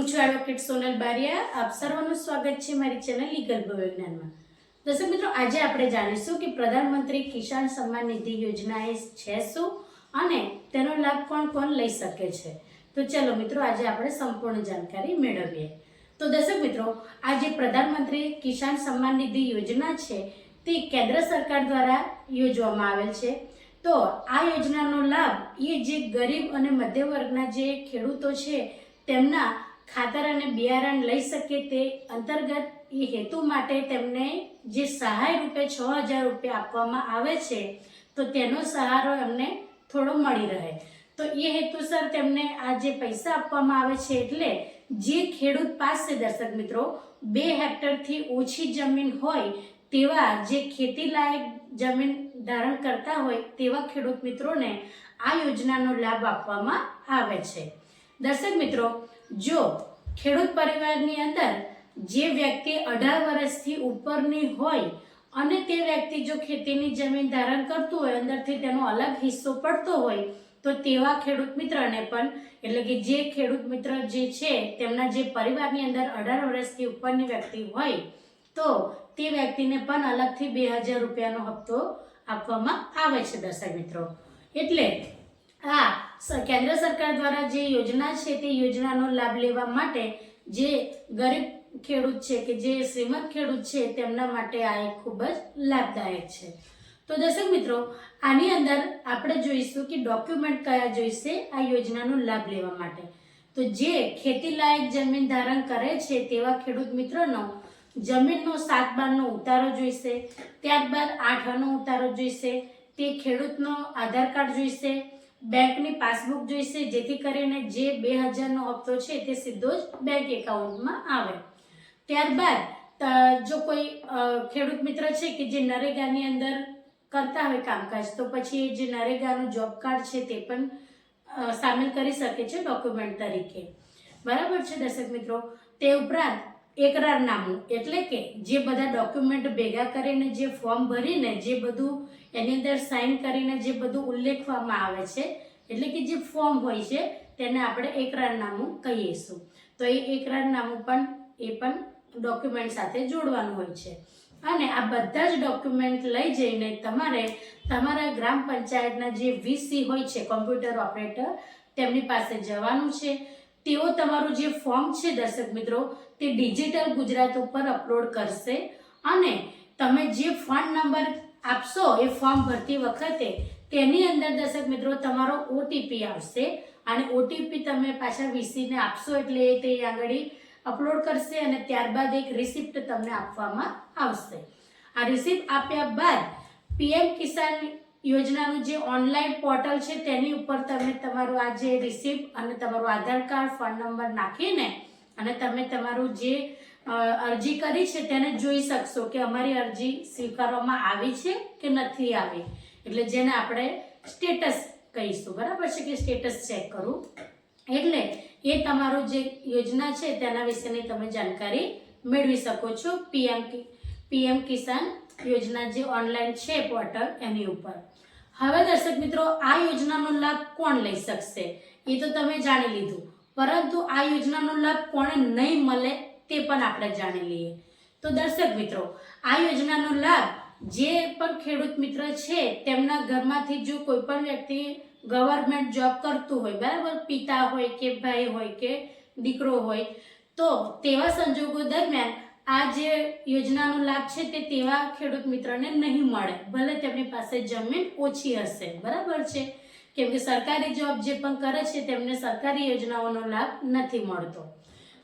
હું છું એડવોકેટ સોનલ બારિયા. આપ સર્વનું સ્વાગત છે મારી ચેનલ લીગલ વિજ્ઞાનમાં દર્શક મિત્રો, આજે આપણે જાણીશું કે પ્રધાનમંત્રી કિસાન સન્માન નિધિ યોજના એ છે શું અને તેનો લાભ કોણ કોણ લઈ શકે છે. તો ચલો મિત્રો, આજે આપણે સંપૂર્ણ જાણકારી મેળવીએ. તો દર્શક મિત્રો, આ જે પ્રધાનમંત્રી કિસાન સન્માન નિધિ યોજના છે, તે કેન્દ્ર સરકાર દ્વારા યોજવામાં આવેલ છે. તો આ યોજનાનો લાભ એ જે ગરીબ અને મધ્ય વર્ગના જે ખેડૂતો છે, તેમના ખાતર અને બિયારણ લઈ શકે તે અંતર્ગત એ હેતુ માટે તેમને જે સહાય રૂપે છ હજાર રૂપિયા આપવામાં આવે છે, તો તેનો સહારો એમને થોડો મળી રહે. તો એ હેતુસર તેમને આ જે પૈસા આપવામાં આવે છે એટલે જે ખેડૂત પાસે દર્શક મિત્રો, બે હેક્ટરથી ઓછી જમીન હોય તેવા જે ખેતી લાયક જમીન ધારણ કરતા હોય તેવા ખેડૂત મિત્રોને આ યોજનાનો લાભ આપવામાં આવે છે. દર્શક મિત્રો જો ખેડૂત પરિવારની અંદર જે વ્યક્તિ અઢાર વર્ષથી ઉપરની હોય અને તે વ્યક્તિ જો ખેતીની જમીન ધારણ કરતું હોય, અંદરથી તેનો અલગ હિસ્સો પડતો હોય, તો તેવા ખેડૂત મિત્રને પણ, એટલે કે જે ખેડૂત મિત્ર જે છે, તેમના જે પરિવારની અંદર અઢાર વર્ષથી ઉપરની વ્યક્તિ હોય, તો તે વ્યક્તિને પણ અલગથી બે હજાર રૂપિયાનો હપ્તો આપવામાં આવે છે, દર્શક મિત્રો. એટલે સ- કેન્દ્ર સરકાર દ્વારા જે યોજના છે તે યોજનાનો લાભ લેવા માટે જે ગરીબ ખેડૂત છે કે જે શ્રીમંત ખેડૂત છે તેમના માટે આ એક ખૂબ જ લાભદાયક છે. તો દર્શક મિત્રો, આની અંદર આપણે જોઈશું કે ડોક્યુમેન્ટ કયા જોઈશે આ યોજનાનો લાભ લેવા માટે. તો જે ખેતી લાયક જમીન ધારણ કરે છે તેવા ખેડૂત મિત્રોનો જમીનનો સાત બારનો ઉતારો જોઈશે, ત્યારબાદ આઠ આનો ઉતારો જોઈશે, તે ખેડૂતનો આધાર કાર્ડ જોઈશે બેંકની પાસબુક જોઈશે, જેથી કરીને જે બે હજારનો હપ્તો છે તે સીધો જ બેંક એકાઉન્ટમાં આવે. ત્યારબાદ જો કોઈ ખેડૂત મિત્ર છે કે જે નરેગાની અંદર કરતા હોય કામકાજ, તો પછી જે નરેગાનું જોબ કાર્ડ છે તે પણ સામેલ કરી શકે છે ડોક્યુમેન્ટ તરીકે. બરાબર છે દર્શક મિત્રો? તે ઉપરાંત એકરારનામું એટલે કે જે બધા ડોક્યુમેન્ટ ભેગા કરીને જે ફોર્મ ભરીને જે બધું એની અંદર સાઇન કરીને જે બધું ઉલ્લેખવામાં આવે છે, એટલે કે જે ફોર્મ હોય છે, તેને આપણે એકરારનામું કહીશું. તો એ એકરારનામું પણ, એ પણ ડોક્યુમેન્ટ સાથે જોડવાનું હોય છે. અને આ બધા જ ડોક્યુમેન્ટ લઈ જઈને તમારે તમારા ગ્રામ પંચાયતના જે વીસી હોય છે કોમ્પ્યુટર ઓપરેટર તેમની પાસે જવાનું છે. તેઓ તમારું જે ફોર્મ છે દર્શક મિત્રો, તે ડિજિટલ ગુજરાત ઉપર અપલોડ કરશે અને તમે જે ફોન નંબર આપશો, એ ફોર્મ ભરતી વખતે તેની અંદર દર્શક મિત્રો તમારો ઓટીપી આવશે અને ઓટીપી તમે પાછા વીસીને આપશો એટલે એ તે આગળ અપલોડ કરશે અને ત્યારબાદ એક રિસિપ્ટ તમને આપવામાં આવશે. આ રિસિપ્ટ આપ્યા બાદ પીએમ કિસાન યોજનાનું જે ઓનલાઈન પોર્ટલ છે, તેની ઉપર તમે તમારું આ જે રિસિપ્ટ અને તમારું આધાર કાર્ડ ફોન નંબર નાખીને અને તમે તમારું જે અરજી કરી છે, તેને જોઈ શકશો કે અમારી અરજી સ્વીકારવામાં આવી છે કે નથી આવી. એટલે જેને આપણે સ્ટેટસ કહીશું. બરાબર છે કે સ્ટેટસ ચેક કરવું એટલે એ તમારું જે યોજના છે, તેના વિશેની તમે જાણકારી મેળવી શકો છો. પીએમ પીએમ કિસાન યોજના જે ઓનલાઈન છે પોર્ટલ એની ઉપર. હવે દર્શક મિત્રો, આ યોજનાનો લાભ કોણ લઈ શકશે? એ તો તમે જાણી લીધું. પરંતુ આ યોજનાનો લાભ કોણે નહીં મળે તે પણ આપણે જાણી લઈએ. તો દર્શક મિત્રો, આ યોજનાનો લાભ જે પણ ખેડૂત મિત્ર છે, તેમના ઘરમાંથી જો કોઈ પણ વ્યક્તિ ગવર્મેન્ટ જોબ કરતું હોય, બરાબર? પિતા હોય કે ભાઈ હોય કે દીકરો હોય, તો તેવા સંજોગો દરમિયાન આ જે યોજનાનો લાભ છે તે તેવા ખેડૂત મિત્રને નહીં મળે. ભલે તેમની પાસે જમીન ઓછી હશે. બરાબર છે? કેમ કે સરકારી જોબ જે પણ કરે છે તેમને સરકારી યોજનાઓનો લાભ નથી મળતો.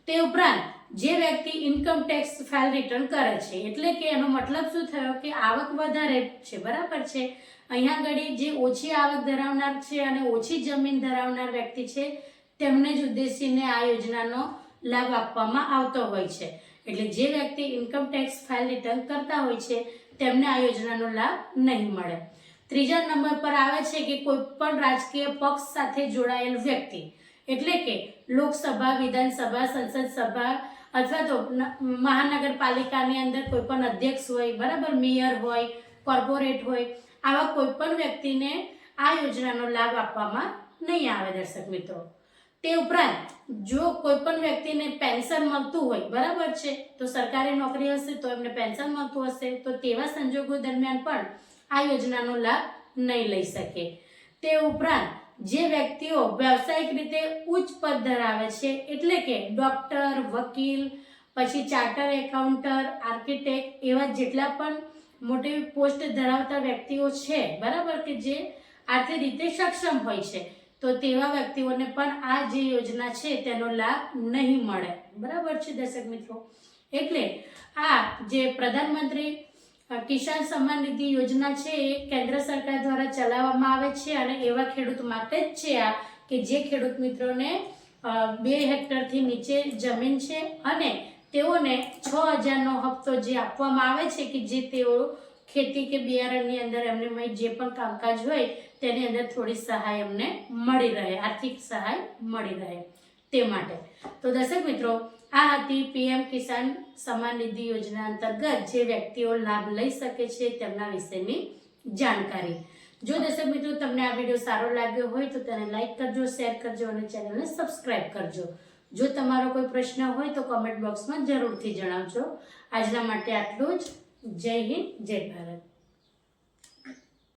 તે ઉપરાંત, જે વ્યક્તિ ઇન્કમ ટેક્સ ફાઇલ રિટર્ન કરે છે, એટલે કે એનો મતલબ શું થયો? કે આવક વધારે છે. બરાબર છે? અહીંયા આગળ જે ઓછી આવક ધરાવનાર છે અને ઓછી જમીન ધરાવનાર વ્યક્તિ છે, તેમને જ ઉદ્દેશીને આ યોજનાનો લાભ આપવામાં આવતો હોય છે. એટલે જે વ્યક્તિ ઇન્કમ ટેક્સ ફાઇલ રિટર્ન કરતા હોય છે, તેમને આ યોજનાનો લાભ નહીં મળે. ત્રીજા નંબર પર આવે છે કે કોઈ પણ રાજકીય પક્ષ સાથે જોડાયેલ વ્યક્તિ, એટલે કે લોકસભા, વિધાનસભા, સંસદ સભા અથવા તો મહાનગરપાલિકાની અંદર કોઈ પણ અધ્યક્ષ હોય, બરાબર મેયર હોય, કોર્પોરેટ હોય, આવા કોઈ પણ વ્યક્તિને આ યોજનાનો લાભ આપવામાં નહીં આવે દર્શક મિત્રો. તે ઉપરાંત, જો કોઈ પણ વ્યક્તિને પેન્શન મળતું હોય, બરાબર છે? તો સરકારી નોકરી હશે, તો એમને પેન્શન મળતું હશે. તો તેવા સંજોગો દરમિયાન પણ આ યોજનાનો લાભ નહીં લઈ શકે. તે ઉપરાંત, જે વ્યક્તિઓ વ્યવસાયિક રીતે ઉચ્ચ પદ ધરાવે છે, એટલે કે ડૉક્ટર, વકીલ, પછી ચાર્ટર એકાઉન્ટર, આર્કિટેક્ટ, એવા જેટલા પણ મોટી પોસ્ટ ધરાવતા વ્યક્તિઓ છે, બરાબર? કે જે આર્થિક રીતે સક્ષમ હોય છે. તો તેવા વ્યક્તિઓને પણ આ જે યોજના છે તેનો લાભ નહીં મળે. બરાબર છે દર્શક મિત્રો? એટલે આ જે પ્રધાનમંત્રી કિસાન સન્માન નિધિ યોજના છે એ કેન્દ્ર સરકાર દ્વારા ચલાવવામાં આવે છે અને એવા ખેડૂત માટે જ છે આ કે જે ખેડૂત મિત્રોને બે હેક્ટરથી નીચે જમીન છે અને તેઓને છ હજારનો હપ્તો જે આપવામાં આવે છે કે જે તેઓ ખેતી કે બિયારણની અંદર એમને જે પણ કામકાજ હોય, તેની અંદર થોડી સહાય અમને મળી રહે, આર્થિક સહાય મળી રહે તે માટે. તો દર્શક મિત્રો, આ હતી પીએમ કિસાન સમાન નિધિ યોજના અંતર્ગત જે વ્યક્તિઓ લાભ લઈ શકે છે તેમના વિશેની જાણકારી. જો દર્શક મિત્રો તમને આ વીડિયો સારો લાગ્યો હોય તો તેને લાઈક કરજો, શેર કરજો અને ચેનલને સબસ્ક્રાઇબ કરજો. જો તમારો કોઈ પ્રશ્ન હોય તો કોમેન્ટ બોક્સમાં જરૂરથી જણાવજો. આજના માટે આટલું જ. જય હિન્દ જય ભારત.